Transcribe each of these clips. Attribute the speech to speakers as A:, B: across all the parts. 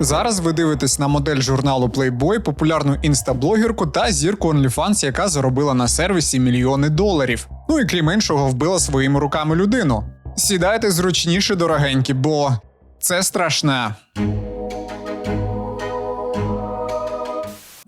A: Зараз ви дивитесь на модель журналу Playboy, популярну інстаблогерку та зірку OnlyFans, яка заробила на сервісі мільйони доларів. Ну і крім іншого, вбила своїми руками людину. Сідайте зручніше, дорогенькі, бо це страшне.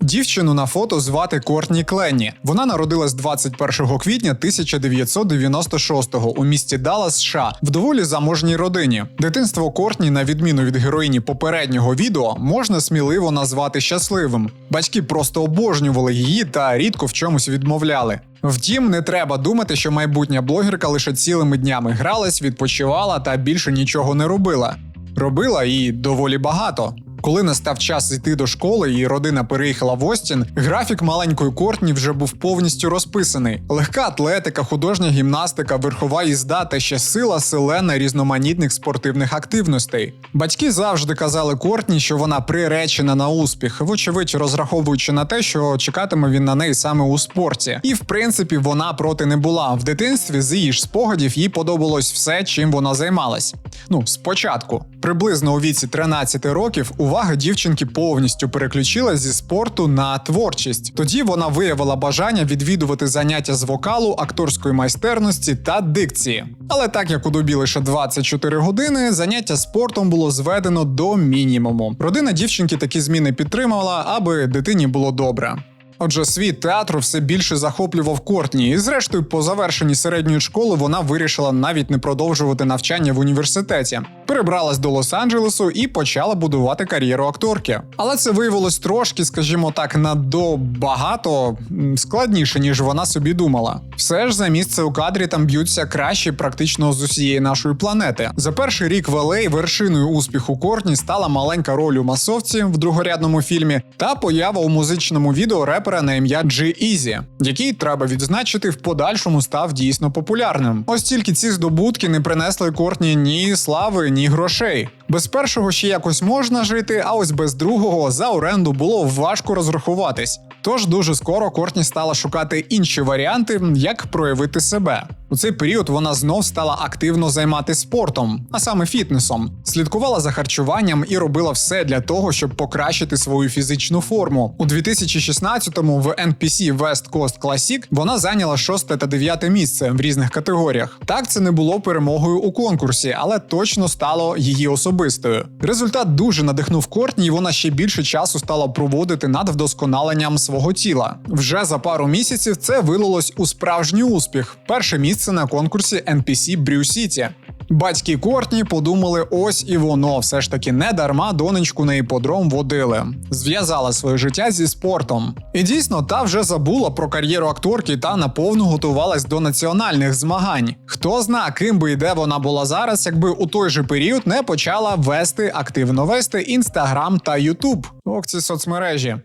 A: Дівчину на фото звати Кортні Кленні. Вона народилась 21 квітня 1996-го у місті Даллас, США, в доволі заможній родині. Дитинство Кортні, на відміну від героїні попереднього відео, можна сміливо назвати щасливим. Батьки просто обожнювали її та рідко в чомусь відмовляли. Втім, не треба думати, що майбутня блогерка лише цілими днями гралась, відпочивала та більше нічого не робила. Робила і доволі багато. Коли настав час йти до школи і родина переїхала в Остін, графік маленької Кортні вже був повністю розписаний: легка атлетика, художня гімнастика, верхова їзда та ще сила селена різноманітних спортивних активностей. Батьки завжди казали Кортні, що вона приречена на успіх, вочевидь розраховуючи на те, що чекатиме він на неї саме у спорті. І в принципі вона проти не була. В дитинстві з її ж спогадів їй подобалось все, чим вона займалась. Ну, спочатку, приблизно у віці 13 років, увага дівчинки повністю переключилась зі спорту на творчість. Тоді вона виявила бажання відвідувати заняття з вокалу, акторської майстерності та дикції. Але так як у добі лише 24 години, заняття спортом було зведено до мінімуму. Родина дівчинки такі зміни підтримала, аби дитині було добре. Отже, світ театру все більше захоплював Кортні, і зрештою, по завершенні середньої школи вона вирішила навіть не продовжувати навчання в університеті. Перебралась до Лос-Анджелесу і почала будувати кар'єру акторки. Але це виявилось трошки, скажімо так, надо багато складніше, ніж вона собі думала. Все ж за місце у кадрі там б'ються кращі практично з усієї нашої планети. За перший рік в LA вершиною успіху Кортні стала маленька роль у масовці в другорядному фільмі та поява у музичному відео репера на ім'я G-Eazy, який треба відзначити в подальшому став дійсно популярним. Ось тільки ці здобутки не принесли Кортні ні слави, ні грошей. Без першого ще якось можна жити, а ось без другого за оренду було важко розрахуватись. Тож дуже скоро Кортні стала шукати інші варіанти, як проявити себе. У цей період вона знов стала активно займатися спортом, а саме фітнесом, слідкувала за харчуванням і робила все для того, щоб покращити свою фізичну форму. У 2016-му в NPC West Coast Classic вона зайняла шосте та дев'яте місце в різних категоріях. Так це не було перемогою у конкурсі, але точно стало її особистою. Результат дуже надихнув Кортні, і вона ще більше часу стала проводити над вдосконаленням свого тіла. Вже за пару місяців це вилилось у справжній успіх. Перше місце на конкурсі NPC Brew City. Батьки Кортні подумали, ось і воно все ж таки не дарма донечку на іподром водили. Зв'язала своє життя зі спортом. І дійсно, та вже забула про кар'єру акторки та наповну готувалась до національних змагань. Хто зна, ким би і де вона була зараз, якби у той же період не почала вести активно вести інстаграм та Ютуб. Ох, ці соцмережі.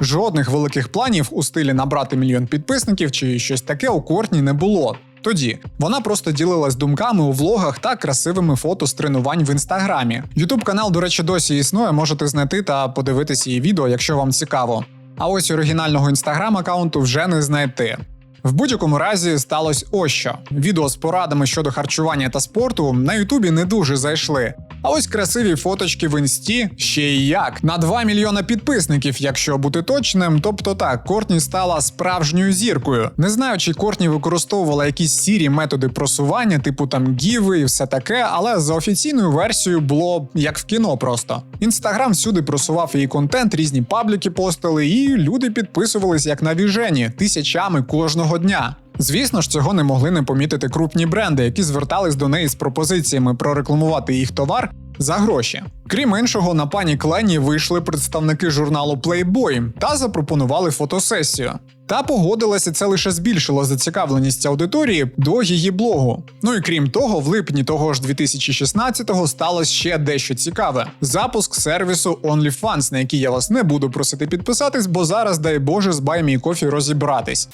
A: Жодних великих планів у стилі набрати мільйон підписників чи щось таке у Кортні не було. Тоді вона просто ділилась думками у влогах та красивими фото з тренувань в інстаграмі. Ютуб канал, до речі, досі існує. Можете знайти та подивитися її відео, якщо вам цікаво. А ось оригінального інстаграм аккаунту вже не знайти. В будь-якому разі сталося ось що. Відео з порадами щодо харчування та спорту на Ютубі не дуже зайшли. А ось красиві фоточки в інсті ще й як. На 2 мільйона підписників, якщо бути точним. Тобто так, Кортні стала справжньою зіркою. Не знаю, чи Кортні використовувала якісь сірі методи просування, типу там гіви і все таке, але за офіційною версією було як в кіно просто. Інстаграм всюди просував її контент, різні пабліки постили, і люди підписувались як на віжені тисячами кожного дня. Звісно ж, цього не могли не помітити крупні бренди, які звертались до неї з пропозиціями прорекламувати їх товар за гроші. Крім іншого, на пані Клені вийшли представники журналу Playboy та запропонували фотосесію. Та погодилася, це лише збільшило зацікавленість аудиторії до її блогу. Ну і крім того, в липні того ж 2016-го сталося ще дещо цікаве: запуск сервісу OnlyFans, на який я вас не буду просити підписатись, бо зараз, дай Боже, з Кофі розібратись.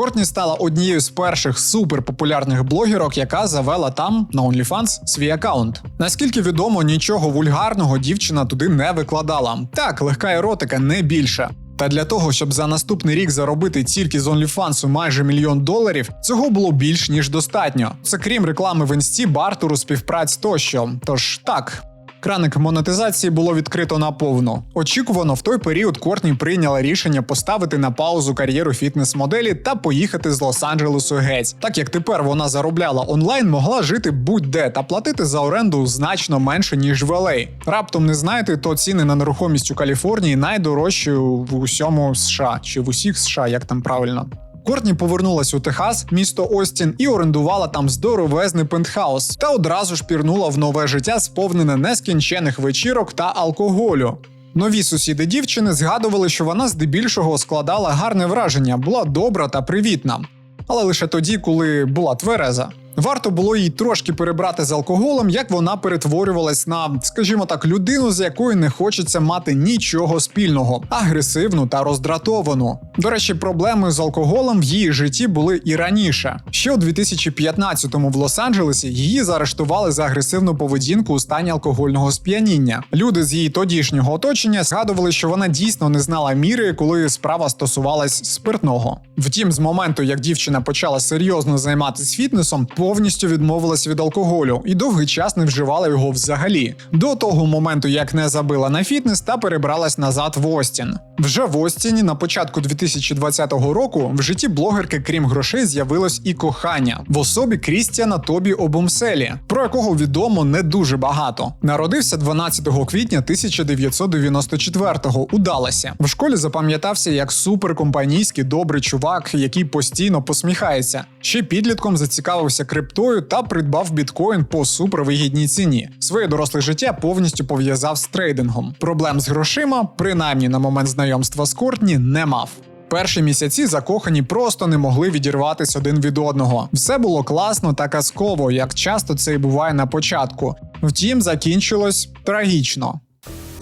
A: Кортні стала однією з перших суперпопулярних блогерок, яка завела там на OnlyFans свій аккаунт. Наскільки відомо, нічого вульгарного дівчина туди не викладала. Так, легка еротика не більше. Та для того, щоб за наступний рік заробити тільки з OnlyFans майже мільйон доларів, цього було більш ніж достатньо. Це крім реклами в інсті, бартеру, співпраць тощо. Тож так. Краник монетизації було відкрито наповну. Очікувано, в той період Кортні прийняла рішення поставити на паузу кар'єру фітнес-моделі та поїхати з Лос-Анджелесу геть. Так як тепер вона заробляла онлайн, могла жити будь-де та платити за оренду значно менше ніж в LA. Раптом не знаєте, то ціни на нерухомість у Каліфорнії найдорожчі в усьому США чи в усіх США, як там правильно. Кортні повернулась у Техас, місто Остін, і орендувала там здоровезний пентхаус, та одразу ж пірнула в нове життя, сповнене нескінчених вечірок та алкоголю. Нові сусіди дівчини згадували, що вона здебільшого складала гарне враження, була добра та привітна. Але лише тоді, коли була твереза. Варто було їй трошки перебрати з алкоголем, як вона перетворювалась на, скажімо так, людину, з якою не хочеться мати нічого спільного, агресивну та роздратовану. До речі, проблеми з алкоголем в її житті були і раніше. Ще у 2015-му в Лос-Анджелесі її заарештували за агресивну поведінку у стані алкогольного сп'яніння. Люди з її тодішнього оточення згадували, що вона дійсно не знала міри, коли справа стосувалась спиртного. Втім, з моменту, як дівчина почала серйозно займатися фітнесом, повністю відмовилась від алкоголю і довгий час не вживала його взагалі. До того моменту, як не забила на фітнес та перебралась назад в Остін. Вже в Остіні на початку 2020 року в житті блогерки, крім грошей, з'явилось і кохання в особі Крістіана Тобі Обумселі, про якого відомо не дуже багато. Народився 12 квітня 1994-го у Далласі. В школі запам'ятався як суперкомпанійський добрий чувак, який постійно посміхається. Ще підлітком зацікавився криптою та придбав біткоін по супервигідній ціні. Своє доросле життя повністю пов'язав з трейдингом. Проблем з грошима, принаймні на момент знайомства з Кортні, не мав. Перші місяці закохані просто не могли відірватися один від одного. Все було класно та казково, як часто це і буває на початку. Втім, закінчилось трагічно.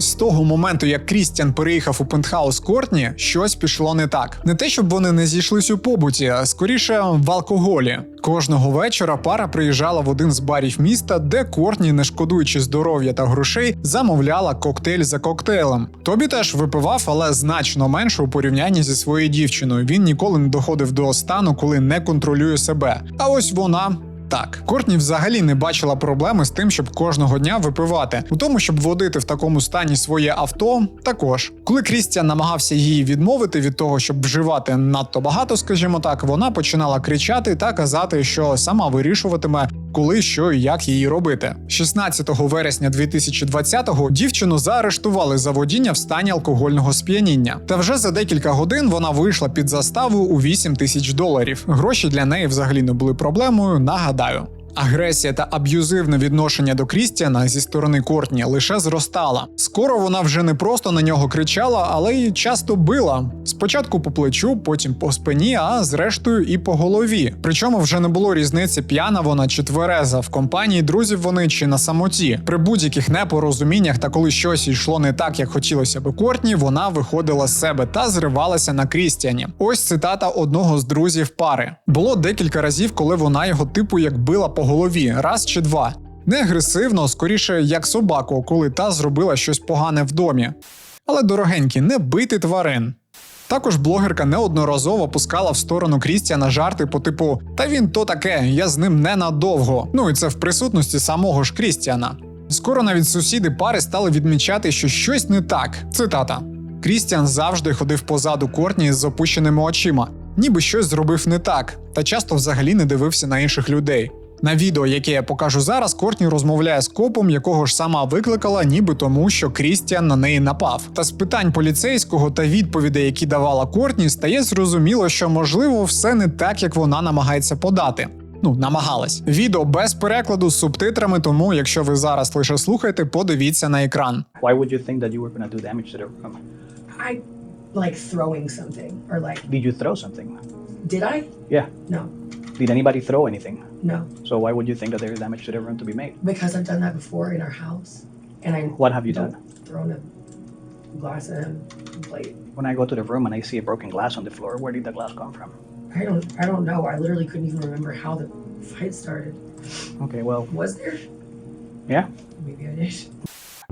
A: З того моменту, як Крістіан переїхав у пентхаус Кортні, щось пішло не так. Не те, щоб вони не зійшлись у побуті, а скоріше в алкоголі. Кожного вечора пара приїжджала в один з барів міста, де Кортні, не шкодуючи здоров'я та грошей, замовляла коктейль за коктейлем. Тобі теж випивав, але значно менше у порівнянні зі своєю дівчиною. Він ніколи не доходив до стану, коли не контролює себе. А ось вона так, Кортні взагалі не бачила проблеми з тим, щоб кожного дня випивати. У тому, щоб водити в такому стані своє авто, також. Коли Крістіан намагався її відмовити від того, щоб вживати надто багато, скажімо так, вона починала кричати та казати, що сама вирішуватиме, коли що і як її робити. 16 вересня 2020-го дівчину заарештували за водіння в стані алкогольного сп'яніння. Та вже за декілька годин вона вийшла під заставу у 8 тисяч доларів. Гроші для неї взагалі не були проблемою. Нагадаю. Агресія та аб'юзивне відношення до Крістіана зі сторони Кортні лише зростала. Скоро вона вже не просто на нього кричала, але й часто била. Спочатку по плечу, потім по спині, а зрештою і по голові. Причому вже не було різниці, п'яна вона чи твереза, в компанії друзів вони чи на самоті. При будь-яких непорозуміннях та коли щось йшло не так, як хотілося би Кортні, вона виходила з себе та зривалася на Крістіані. Ось цитата одного з друзів пари. Було декілька разів, коли вона його типу як била по голові, раз чи два. Не агресивно, скоріше як собаку, коли та зробила щось погане в домі. Але дорогенькі, не бити тварин. Також блогерка неодноразово пускала в сторону Крістіана жарти по типу Та він то таке, я з ним ненадовго. Ну і це в присутності самого ж Крістіана. Скоро навіть сусіди пари стали відмічати, що щось не так. Цитата: Крістіан завжди ходив позаду Кортні з опущеними очима, ніби щось зробив не так, та часто взагалі не дивився на інших людей. На відео, яке я покажу зараз, Кортні розмовляє з копом, якого ж сама викликала, ніби тому, що Крістіан на неї напав. Та з питань поліцейського та відповідей, які давала Кортні, стає зрозуміло, що можливо все не так, як вона намагається подати. Ну, намагалась. Відео без перекладу з субтитрами, тому якщо ви зараз лише слухаєте, подивіться на екран.
B: Why would you think that you were going to do damage to the room?
C: I like throwing something or like
B: Did you throw something?
C: did I?
B: Yeah.
C: No.
B: Did anybody throw anything?
C: No.
B: So why would you think that there is damage to the room to be made?
C: Because I've done that before in our house. And I
B: What have you done?
C: thrown a glass and a plate.
B: When I go to the room and I see a broken glass on the floor, where did the glass come from?
C: I don't I don't know. I literally couldn't even remember how the fight started.
B: Okay, well,
C: Was there?
B: yeah.
C: Maybe I did.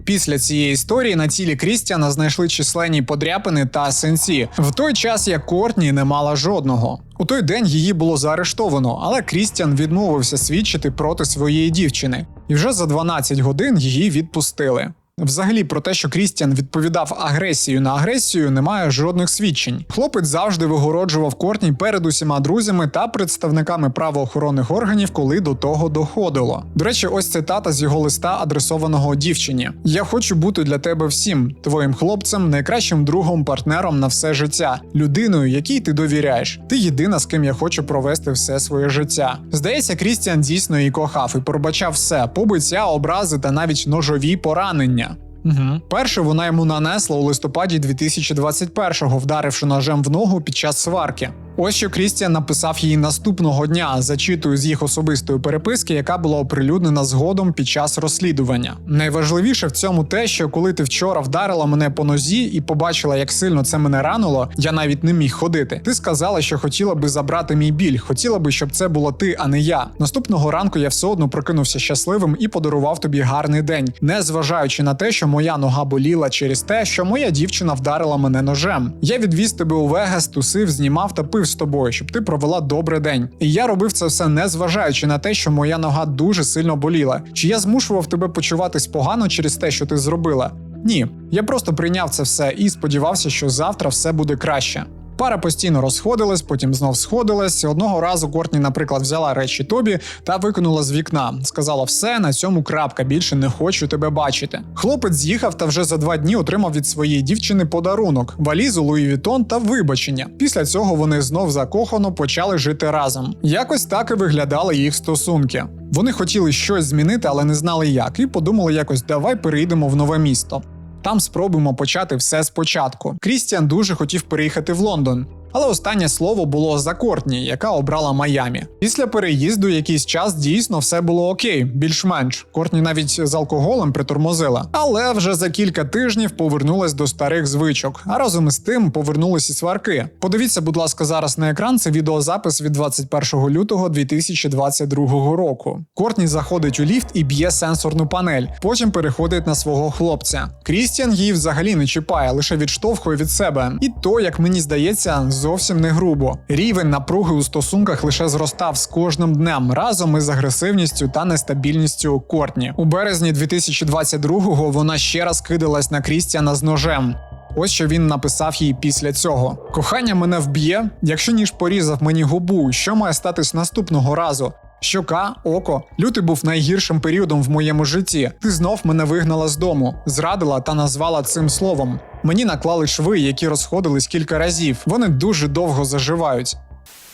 A: Після цієї історії на тілі Крістіана знайшли численні подряпини та синці, в той час як Кортні не мала жодного. У той день її було заарештовано, але Крістіан відмовився свідчити проти своєї дівчини, і вже за 12 годин її відпустили. Взагалі про те, що Крістіан відповідав агресією на агресію, немає жодних свідчень. Хлопець завжди вигороджував Кортні перед усіма друзями та представниками правоохоронних органів, коли до того доходило. До речі, ось цитата з його листа, адресованого дівчині: Я хочу бути для тебе всім, твоїм хлопцем, найкращим другом, партнером на все життя, людиною, якій ти довіряєш. Ти єдина, з ким я хочу провести все своє життя. Здається, Крістіан дійсно її кохав і пробачав все: побиття, образи та навіть ножові поранення. Угу. Перше вона йому нанесла у листопаді 2021-го, вдаривши ножем в ногу під час сварки. Ось що Крістіан написав їй наступного дня, зачитую з їх особистої переписки, яка була оприлюднена згодом під час розслідування. Найважливіше в цьому те, що коли ти вчора вдарила мене по нозі і побачила, як сильно це мене ранило, я навіть не міг ходити. Ти сказала, що хотіла би забрати мій біль, хотіла би, щоб це була ти, а не я. Наступного ранку я все одно прокинувся щасливим і подарував тобі гарний день, не зважаючи на те, що моя нога боліла через те, що моя дівчина вдарила мене ножем. Я відвіз тебе у Вегас, тусив, знімав та пив з тобою, щоб ти провела добрий день. І я робив це все не зважаючи на те, що моя нога дуже сильно боліла. Чи я змушував тебе почуватись погано через те, що ти зробила? Ні, я просто прийняв це все і сподівався, що завтра все буде краще. Пара постійно розходилась, потім знов сходилась. Одного разу Кортні, наприклад, взяла речі Тобі та викинула з вікна. Сказала: все, на цьому крапка, більше не хочу тебе бачити. Хлопець з'їхав та вже за два дні отримав від своєї дівчини подарунок, валізу Луї Вітон та вибачення. Після цього вони знов закохано почали жити разом. Якось так і виглядали їх стосунки. Вони хотіли щось змінити, але не знали як, і подумали якось давай переїдемо в нове місто. Там спробуємо почати все спочатку. Крістіан дуже хотів переїхати в Лондон. Але останнє слово було за Кортні, яка обрала Майамі. Після переїзду якийсь час дійсно все було окей, більш-менш. Кортні навіть з алкоголем притормозила. Але вже за кілька тижнів повернулась до старих звичок, а разом із тим повернулись і сварки. Подивіться, будь ласка, зараз на екран це відеозапис від 21 лютого 2022 року. Кортні заходить у ліфт і б'є сенсорну панель. Потім переходить на свого хлопця. Крістіан її взагалі не чіпає, лише відштовхує від себе. І то, як мені здається, зовсім не грубо. Рівень напруги у стосунках лише зростав з кожним днем разом із агресивністю та нестабільністю Кортні. У березні 2022-го вона ще раз кидалась на Крістіана з ножем. Ось що він написав їй після цього: кохання мене вб'є, якщо ніж порізав мені губу, що має статись наступного разу? Щока, око, лютий був найгіршим періодом в моєму житті. Ти знов мене вигнала з дому, зрадила та назвала цим словом. Мені наклали шви, які розходились кілька разів. Вони дуже довго заживають.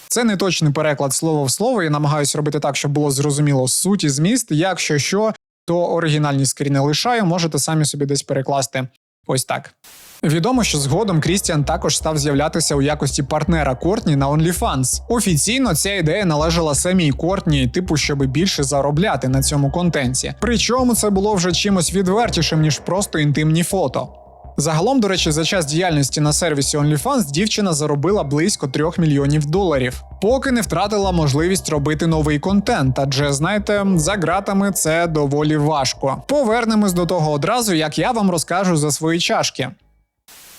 A: Це не точний переклад слово в слово. Я намагаюся робити так, щоб було зрозуміло суть і зміст. Якщо що, то оригінальні скріни лишаю, можете самі собі десь перекласти. Ось так. Відомо, що згодом Крістіан також став з'являтися у якості партнера Кортні на OnlyFans. Офіційно ця ідея належала самій Кортні, типу, щоб більше заробляти на цьому контенті. Причому це було вже чимось відвертішим, ніж просто інтимні фото. Загалом, до речі, за час діяльності на сервісі OnlyFans дівчина заробила близько 3 мільйонів доларів, поки не втратила можливість робити новий контент. Адже знаєте, за ґратами це доволі важко. Повернемось до того одразу, як я вам розкажу за свої чашки.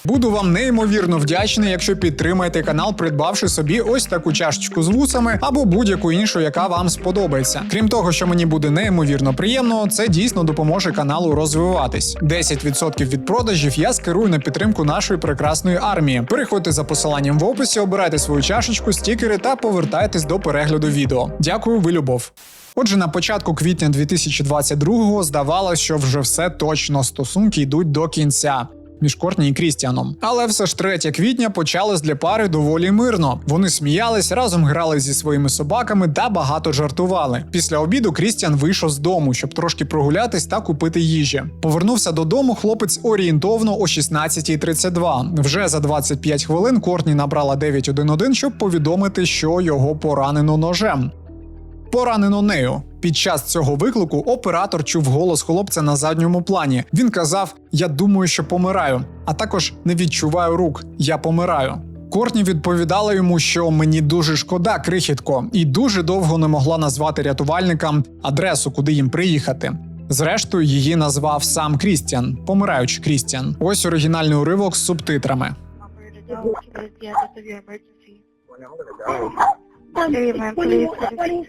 A: Буду вам неймовірно вдячний, якщо підтримаєте канал, придбавши собі ось таку чашечку з вусами або будь-яку іншу, яка вам сподобається. Крім того, що мені буде неймовірно приємно, це дійсно допоможе каналу розвиватись. 10% від продажів я скерую на підтримку нашої прекрасної армії. Переходьте за посиланням в описі, обирайте свою чашечку, стікери та повертайтесь до перегляду відео. Дякую, ви любов. Отже, на початку квітня 2022-го здавалося, що вже все точно стосунки йдуть до кінця. Між Кортні і Крістіаном. Але все ж 3 квітня почалось для пари доволі мирно. Вони сміялись, разом грали зі своїми собаками та багато жартували. Після обіду Крістіан вийшов з дому, щоб трошки прогулятись та купити їжі. Повернувся додому хлопець орієнтовно о 16.32. Вже за 25 хвилин Кортні набрала 911, щоб повідомити, що його поранено ножем. Поранено нею. Під час цього виклику оператор чув голос хлопця на задньому плані. Він казав: Я думаю, що помираю, а також не відчуваю рук. Я помираю. Кортні відповідала йому, що мені дуже шкода, крихітко, і дуже довго не могла назвати рятувальникам адресу, куди їм приїхати. Зрештою, її назвав сам Крістіан, помираючи Крістіан. Ось оригінальний уривок з субтитрами.
D: Operator, no, what is the address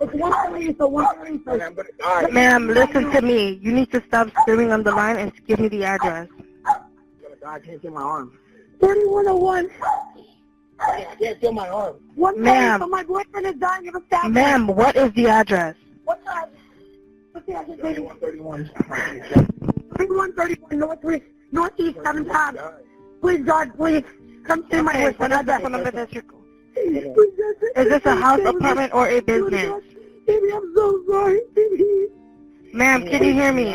D: of your emergency? Ma'am, please. please. Ma'am, listen to me. You need to stop screaming on the line and give me the address.
E: I can't feel my arm.
C: 3101.
E: I can't feel my arm.
C: One
D: Ma'am.
C: but my boyfriend is dying of a stab.
D: Ma'am, what is the address?
C: What's that? What's the address, baby?
E: 3131.
C: 3131 Northeast, Northeast 7 times. Please, God, please. Come see my
D: Okay, what
C: boyfriend.
D: is the you're Is this a house, apartment, or a business?
C: Baby, I'm so sorry, baby.
D: Ma'am, can you hear me?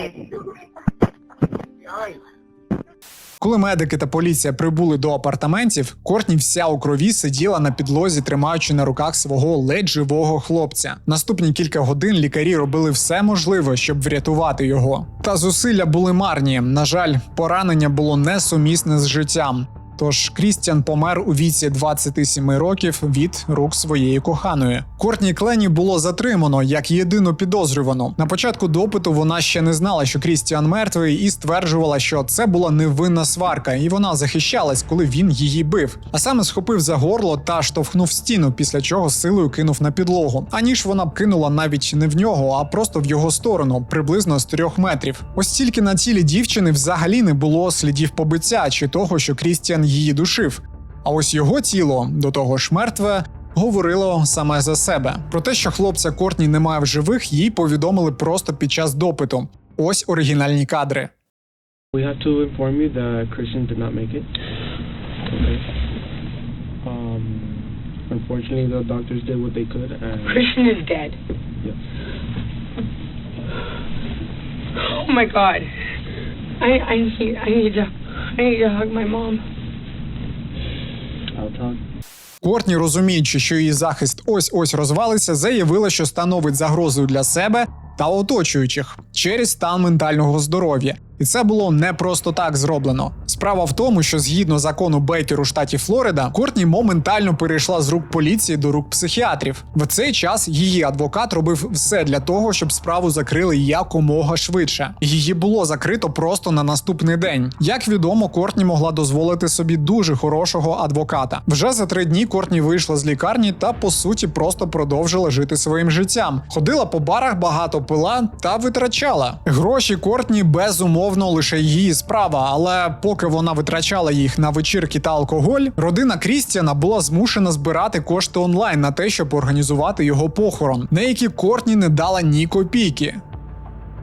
A: Коли медики та поліція прибули до апартаментів, Кортні вся у крові сиділа на підлозі, тримаючи на руках свого ледь живого хлопця. Наступні кілька годин лікарі робили все можливе, щоб врятувати його. Та зусилля були марні. На жаль, поранення було несумісне з життям. Тож Крістіан помер у віці 27 років від рук своєї коханої. Кортні Клені було затримано як єдину підозрювану. На початку допиту вона ще не знала, що Крістіан мертвий, і стверджувала, що це була невинна сварка, і вона захищалась, коли він її бив. А саме схопив за горло та штовхнув стіну, після чого силою кинув на підлогу. Аніж вона б кинула навіть не в нього, а просто в його сторону, приблизно з трьох метрів. Ось тільки на тілі дівчини взагалі не було слідів побиття чи того, що Крістіан її душив. А ось його тіло, до того ж мертве, говорило саме за себе. Про те, що хлопця Кортні немає в живих, їй повідомили просто під час допиту. Ось оригінальні кадри.
F: We have to inform you that Christian did not make it. Okay. Um, unfortunately, the doctors did what they could, and
G: Christian is dead.
F: Yes.
G: Oh my god. I I need I need to I need to hug my mom.
A: Кортні, розуміючи, що її захист ось ось розвалиться, заявила, що становить загрозу для себе та оточуючих через стан ментального здоров'я. І це було не просто так зроблено. Справа в тому, що згідно закону Бейкер у штаті Флорида, Кортні моментально перейшла з рук поліції до рук психіатрів. В цей час її адвокат робив все для того, щоб справу закрили якомога швидше. Її було закрито просто на наступний день. Як відомо, Кортні могла дозволити собі дуже хорошого адвоката. Вже за три дні Кортні вийшла з лікарні та по суті просто продовжила жити своїм життям. Ходила по барах, багато пила та витрачала. Гроші Кортні безумовно лише її справа, але поки вона витрачала їх на вечірки та алкоголь, родина Крістіана була змушена збирати кошти онлайн на те, щоб організувати його похорон, на які Кортні не дала ні копійки.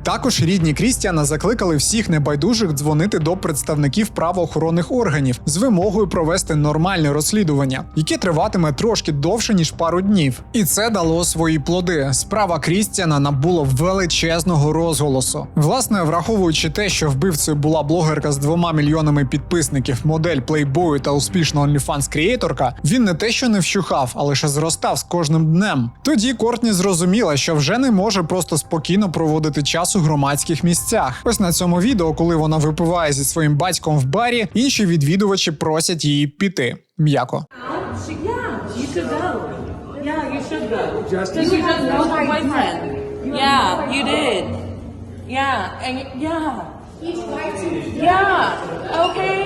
A: Також рідні Крістіана закликали всіх небайдужих дзвонити до представників правоохоронних органів з вимогою провести нормальне розслідування, яке триватиме трошки довше ніж пару днів. І це дало свої плоди. Справа Крістіана набула величезного розголосу. Власне, враховуючи те, що вбивцею була блогерка з двома мільйонами підписників, модель плейбою та успішна OnlyFans креаторка, він не те, що не вщухав, а лише зростав з кожним днем. Тоді Кортні зрозуміла, що вже не може просто спокійно проводити час у громадських місцях. Ось на цьому відео, коли вона випиває зі своїм батьком в барі, інші відвідувачі просять її піти. М'яко.
H: Yeah. Okay.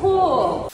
H: Cool.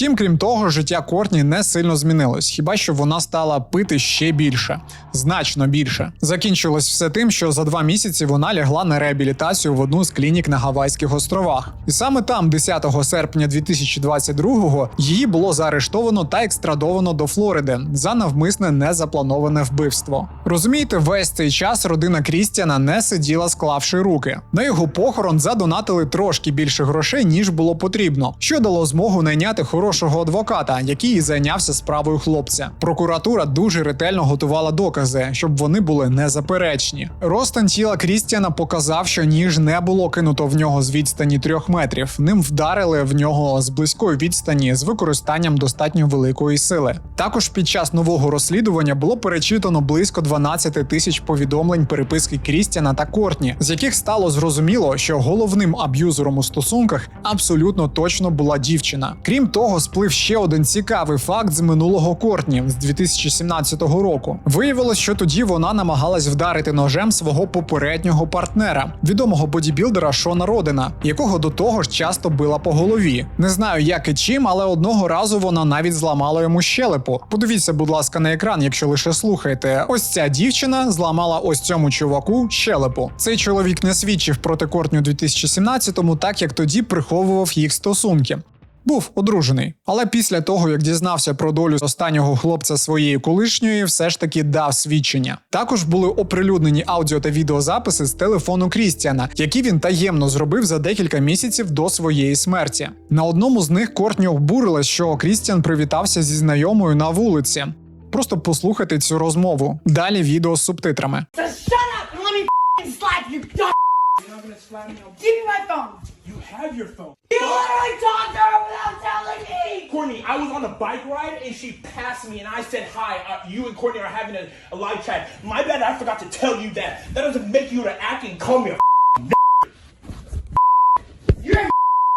A: Втім, крім того, життя Кортні не сильно змінилось, хіба що вона стала пити ще більше, значно більше. Закінчилось все тим, що за два місяці вона лягла на реабілітацію в одну з клінік на Гавайських островах. І саме там, 10 серпня 2022-го, її було заарештовано та екстрадовано до Флориди за навмисне незаплановане вбивство. Розумієте, весь цей час родина Крістіана не сиділа, склавши руки. На його похорон задонатили трошки більше грошей, ніж було потрібно, що дало змогу найняти хорошого адвоката, який зайнявся справою хлопця. Прокуратура дуже ретельно готувала докази, щоб вони були незаперечні. Розтан тіла Крістіана показав, що ніж не було кинуто в нього з відстані трьох метрів. Ним вдарили в нього з близької відстані з використанням достатньо великої сили. Також під час нового розслідування було перечитано близько 12 тисяч повідомлень переписки Крістіана та Кортні, з яких стало зрозуміло, що головним аб'юзером у стосунках абсолютно точно була дівчина. Крім того, нього сплив ще один цікавий факт з минулого Кортні з 2017 року. Виявилось, що тоді вона намагалась вдарити ножем свого попереднього партнера, відомого бодібілдера Шона Родена, якого до того ж часто била по голові. Не знаю, як і чим, але одного разу вона навіть зламала йому щелепу. Подивіться, будь ласка, на екран, якщо лише слухаєте. Ось ця дівчина зламала ось цьому чуваку щелепу. Цей чоловік не свідчив проти Кортні у 2017-му, так як тоді приховував їх стосунки. Був одружений, але після того, як дізнався про долю останнього хлопця своєї колишньої, все ж таки дав свідчення. Також були оприлюднені аудіо та відеозаписи з телефону Крістіана, які він таємно зробив за декілька місяців до своєї смерті. На одному з них Кортні обурилась, що Крістіан привітався зі знайомою на вулиці. Просто послухайте цю розмову. Далі відео з субтитрами.
G: Give me my phone.
I: Have your phone.
G: You literally talked to her without telling me.
I: Courtney, I was on a bike ride and she passed me and I said, Hi, uh, you and Courtney are having a, a live chat. My bad, I forgot to tell you that. That doesn't make you to act and call me a
G: You're a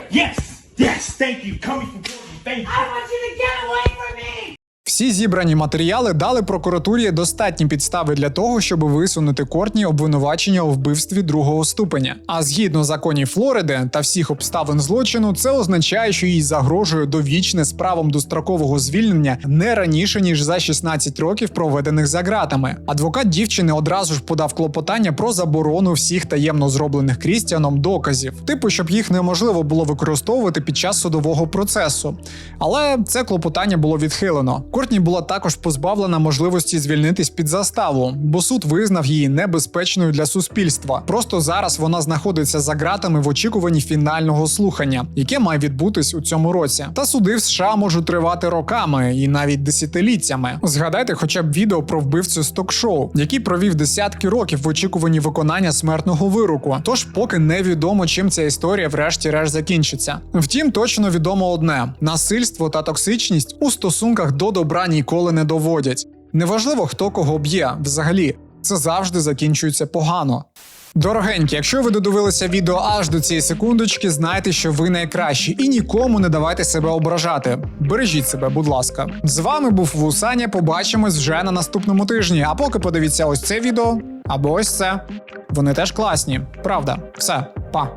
I: Yes, yes, thank you. Coming from Courtney, thank you.
G: I want you to get away from me.
A: Всі зібрані матеріали дали прокуратурі достатні підстави для того, щоб висунути Кортні обвинувачення у вбивстві другого ступеня. А згідно законів Флориди та всіх обставин злочину, це означає, що їй загрожує довічне з правом дострокового звільнення не раніше ніж за 16 років, проведених за ґратами. Адвокат дівчини одразу ж подав клопотання про заборону всіх таємно зроблених Крістіаном доказів, типу, щоб їх неможливо було використовувати під час судового процесу. Але це клопотання було відхилено. Кортні була також позбавлена можливості звільнитись під заставу, бо суд визнав її небезпечною для суспільства. Просто зараз вона знаходиться за ґратами в очікуванні фінального слухання, яке має відбутись у цьому році. Та суди в США можуть тривати роками і навіть десятиліттями. Згадайте, хоча б відео про вбивцю з ток-шоу, який провів десятки років в очікуванні виконання смертного вироку. Тож поки невідомо, чим ця історія врешті-решт закінчиться. Втім, точно відомо одне: насильство та токсичність у стосунках до добра ніколи не доводять. Неважливо, хто кого б'є, взагалі, це завжди закінчується погано. Дорогенькі, якщо ви додивилися відео аж до цієї секундочки, знайте, що ви найкращі і нікому не давайте себе ображати. Бережіть себе, будь ласка. З вами був Вусаня. Побачимось вже на наступному тижні. А поки подивіться ось це відео або ось це. Вони теж класні. Правда, все, па.